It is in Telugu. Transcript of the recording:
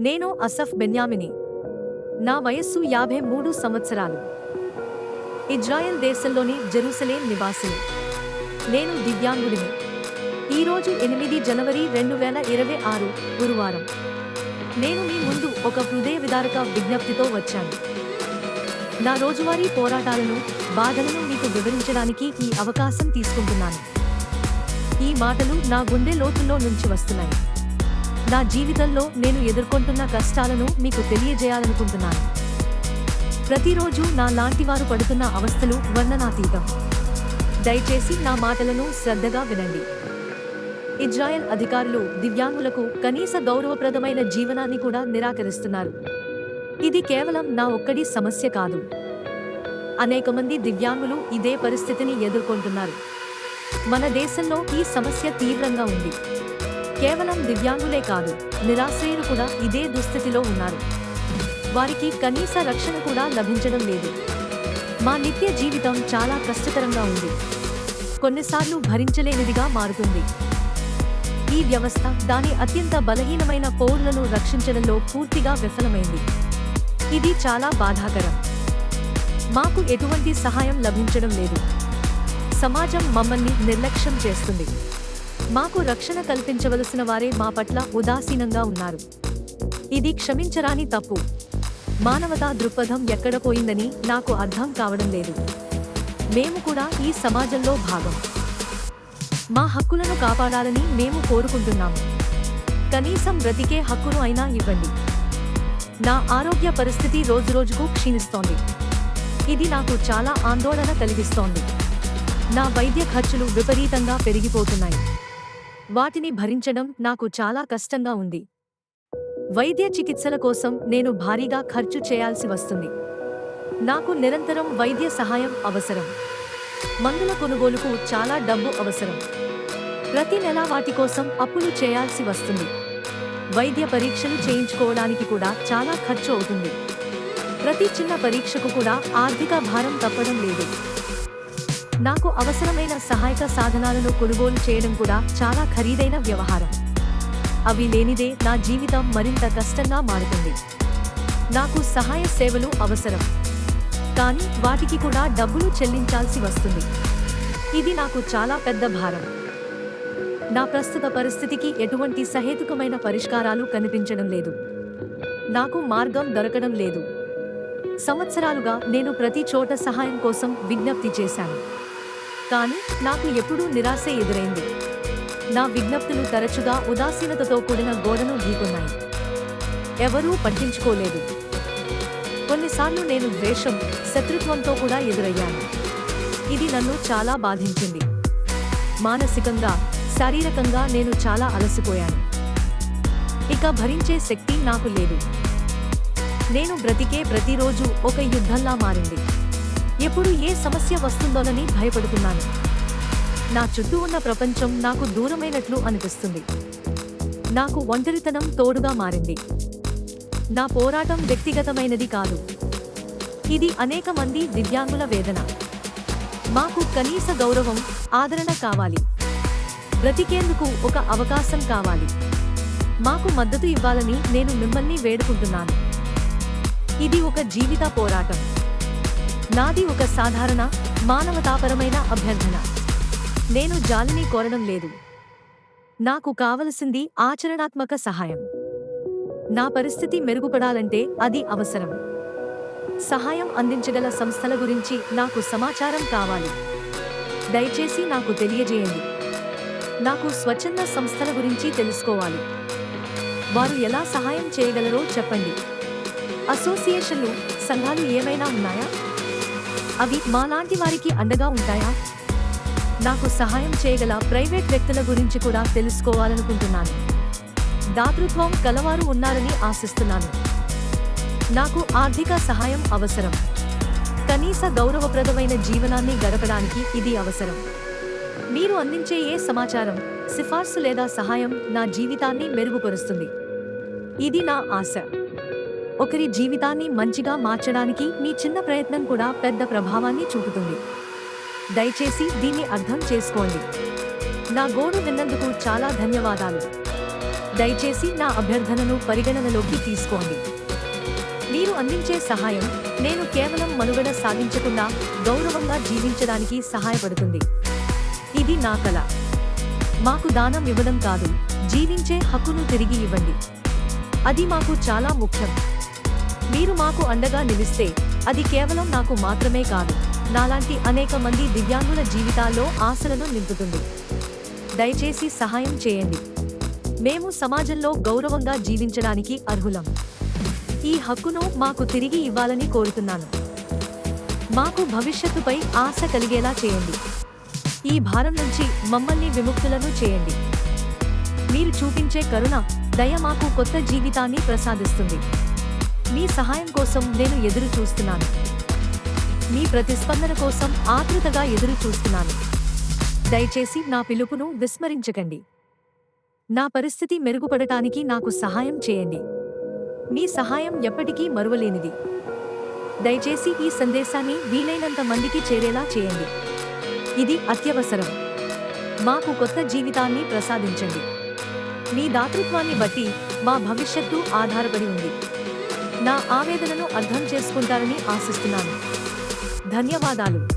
నేను అసఫ్ బెన్యామిని. నా వయస్సు యాభై మూడు సంవత్సరాలు. ఇజ్రాయెల్ దేశంలోని జెరూసలేం నివాసిని నేను దివ్యాంగుడిని. ఈరోజు ఎనిమిది జనవరి రెండు వేల ఇరవై ఆరు గురువారం. నేను మీ ముందు ఒక హృదయ విదారక విజ్ఞప్తితో వచ్చాను. నా రోజువారీ పోరాటాలను బాధలను మీకు వివరించడానికి ఈ అవకాశం తీసుకుంటున్నాను. ఈ మాటలు నా గుండె లోతుల్లో నుంచి వస్తున్నాయి. నా జీవితంలో నేను ఎదుర్కొంటున్న కష్టాలను మీకు తెలియజేయాలనుకుంటున్నాను. ప్రతిరోజు నా లాంటి వారు పడుతున్న అవస్థలు వర్ణనాతీతం. దయచేసి నా మాటలను శ్రద్ధగా వినండి. ఇజ్రాయెల్ అధికారులు దివ్యాంగులకు కనీస గౌరవప్రదమైన జీవనాన్ని కూడా నిరాకరిస్తున్నారు. ఇది కేవలం నా ఒక్కడి సమస్య కాదు. అనేక మంది దివ్యాంగులు ఇదే పరిస్థితిని ఎదుర్కొంటున్నారు. మన దేశంలో ఈ సమస్య తీవ్రంగా ఉంది. కేవలం దివ్యాంగులే కాదు నిరాశ్రయులు కూడా ఇదే దుస్థితిలో ఉన్నారు. వారికి కనీస రక్షణ కూడా లభించడం లేదు. మా నిత్య జీవితం చాలా కష్టతరంగా ఉంది. కొన్నిసార్లు భరించలేనిదిగా మారుతుంది. ఈ వ్యవస్థ దాని అత్యంత బలహీనమైన పౌరులను రక్షించడంలో పూర్తిగా విఫలమైంది. ఇది చాలా బాధాకరం. మాకు ఎటువంటి సహాయం లభించడం లేదు. సమాజం మమ్మల్ని నిర్లక్ష్యం చేస్తుంది. మాకు రక్షణ కల్పించవలసిన వారే మా పట్ల ఉదాసీనంగా ఉన్నారు. ఇది క్షమించరాని తప్పు. మానవతా దృక్పథం ఎక్కడ పోయిందని నాకు అర్థం కావడం లేదు. మేము కూడా ఈ సమాజంలో భాగం. మా హక్కులను కాపాడాలని మేము కోరుకుంటున్నాము కనీసం బ్రతికే హక్కును అయినా ఇవ్వండి. నా ఆరోగ్య పరిస్థితి రోజురోజుకు క్షీణిస్తోంది. ఇది నాకు చాలా ఆందోళన కలిగిస్తోంది. నా వైద్య ఖర్చులు విపరీతంగా పెరిగిపోతున్నాయి. వాటిని భరించడం నాకు చాలా కష్టంగా ఉంది. వైద్య చికిత్సల కోసం నేను భారీగా ఖర్చు చేయాల్సి వస్తుంది. నాకు నిరంతరం వైద్య సహాయం అవసరం. మందుల కొనుగోలుకు చాలా డబ్బు అవసరం. ప్రతి నెల వాటి కోసం అప్పులు చేయాల్సి వస్తుంది. వైద్య పరీక్షలు చేయించుకోవడానికి కూడా చాలా ఖర్చు అవుతుంది. ప్రతి చిన్న పరీక్షకు కూడా ఆర్థిక భారం తప్పడం లేదు. నాకు అవసరమైన సహాయక సాధనాలను కొనుగోలు చేయడం కూడా చాలా ఖరీదైన వ్యవహారం. అవి లేనిదే నా జీవితం మరింత కష్టంగా మారుతుంది. నాకు సహాయ సేవలు అవసరం. కానీ వాటికి కూడా డబ్బులు చెల్లించాల్సి వస్తుంది. ఇది నాకు చాలా పెద్ద భారం. నా ప్రస్తుత పరిస్థితికి ఎటువంటి సహేతుకమైన పరిష్కారాలు కనిపించడం లేదు. నాకు మార్గం దొరకడం లేదు. సంవత్సరాలుగా నేను ప్రతి చోట సహాయం కోసం విజ్ఞప్తి చేశాను. కానీ నాకు ఎప్పుడూ నిరాశే ఎదురైంది. నా విజ్ఞప్తులు తరచుగా ఉదాసీనతతో కూడిన గోడను ఢీకొన్నాయి ఎవరూ పట్టించుకోలేదు. కొన్నిసార్లు నేను ద్వేషం శత్రుత్వంతో కూడా ఎదురయ్యాను. ఇది నన్ను చాలా బాధించింది. మానసికంగా శారీరకంగా నేను చాలా అలసిపోయాను. ఇక భరించే శక్తి నాకు లేదు. నేను బ్రతికే ప్రతిరోజు ఒక యుద్ధంలా మారింది. ఎప్పుడు ఏ సమస్య వస్తుందోనని భయపడుతున్నాను. నా చుట్టూ ఉన్న ప్రపంచం నాకు దూరమైనట్లు అనిపిస్తుంది. నాకు ఒంటరితనం తోడుగా మారింది. నా పోరాటం వ్యక్తిగతమైనది కాదు. ఇది అనేక మంది దివ్యాంగుల వేదన. మాకు కనీస గౌరవం ఆదరణ కావాలి. బ్రతికేందుకు ఒక అవకాశం కావాలి. మాకు మద్దతు ఇవ్వాలని నేను మిమ్మల్ని వేడుకుంటున్నాను. ఇది ఒక జీవిత పోరాటం. నాది ఒక సాధారణ మానవతాపరమైన అభ్యర్థన నేను జాలిని కోరడం లేదు. నాకు కావలసింది ఆచరణాత్మక సహాయం. నా పరిస్థితి మెరుగుపడాలంటే అది అవసరం. సహాయం అందించగల సంస్థల గురించి నాకు సమాచారం కావాలి. దయచేసి నాకు తెలియజేయండి. నాకు స్వచ్ఛంద సంస్థల గురించి తెలుసుకోవాలి. వారు ఎలా సహాయం చేయగలరో చెప్పండి. అసోసియేషన్లు సంఘాలు ఏమైనా ఉన్నాయా? అవి మాలాంటి వారికి అండగా ఉంటాయా? నాకు సహాయం చేయగల ప్రైవేట్ వ్యక్తుల గురించి కూడా తెలుసుకోవాలనుకుంటున్నాను. దాతృత్వం కలవారు ఉన్నారని ఆశిస్తున్నాను. నాకు ఆర్థిక సహాయం అవసరం. కనీస గౌరవప్రదమైన జీవనాన్ని గడపడానికి ఇది అవసరం. మీరు అందించే ఏ సమాచారం సిఫార్సు లేదా సహాయం నా జీవితాన్ని మెరుగుపరుస్తుంది. ఇది నా ఆశ. ఒకరి జీవితాన్ని మంచిగా మార్చడానికి మీ చిన్న ప్రయత్నం కూడా పెద్ద ప్రభావాన్ని చూపుతుంది. దయచేసి దీన్ని అర్థం చేసుకోండి. నా గోడు విన్నందుకు చాలా ధన్యవాదాలు. దయచేసి నా అభ్యర్థనను పరిగణనలోకి తీసుకోండి. మీరు అందించే సహాయం నేను కేవలం మనుగడ సాగించకుండా గౌరవంగా జీవించడానికి సహాయపడుతుంది. ఇది నా కల. మాకు దానం ఇవ్వడం కాదు జీవించే హక్కును తిరిగి ఇవ్వండి. అది మాకు చాలా ముఖ్యం. మీరు మాకు అండగా నిలిస్తే అది కేవలం నాకు మాత్రమే కాదు. నాలాంటి అనేక మంది దివ్యాంగుల జీవితాల్లో ఆశలను నింపుతుంది. దయచేసి సహాయం చేయండి. మేము సమాజంలో గౌరవంగా జీవించడానికి అర్హులం. ఈ హక్కును మాకు తిరిగి ఇవ్వాలని కోరుతున్నాను. మాకు భవిష్యత్తుపై ఆశ కలిగేలా చేయండి. ఈ భారం నుంచి మమ్మల్ని విముక్తులను చేయండి. మీరు చూపించే కరుణ దయ మాకు కొత్త జీవితాన్ని ప్రసాదిస్తుంది. మీ సహాయం కోసం నేను ఎదురు చూస్తున్నాను. మీ ప్రతిస్పందన కోసం ఆతృతగా ఎదురు చూస్తున్నాను. దయచేసి నా పిలుపును విస్మరించకండి. నా పరిస్థితి మెరుగుపడటానికి నాకు సహాయం చేయండి. మీ సహాయం ఎప్పటికీ మరువలేనిది. దయచేసి ఈ సందేశాన్ని వీలైనంత మందికి చేరేలా చేయండి. ఇది అత్యవసరం. మాకు కొత్త జీవితాన్ని ప్రసాదించండి. మీ దాతృత్వాన్ని బట్టి మా భవిష్యత్తు ఆధారపడి ఉంది. నా ఆవేదనను అర్థం చేసుకుంటారని ఆశిస్తున్నాను. ధన్యవాదాలు.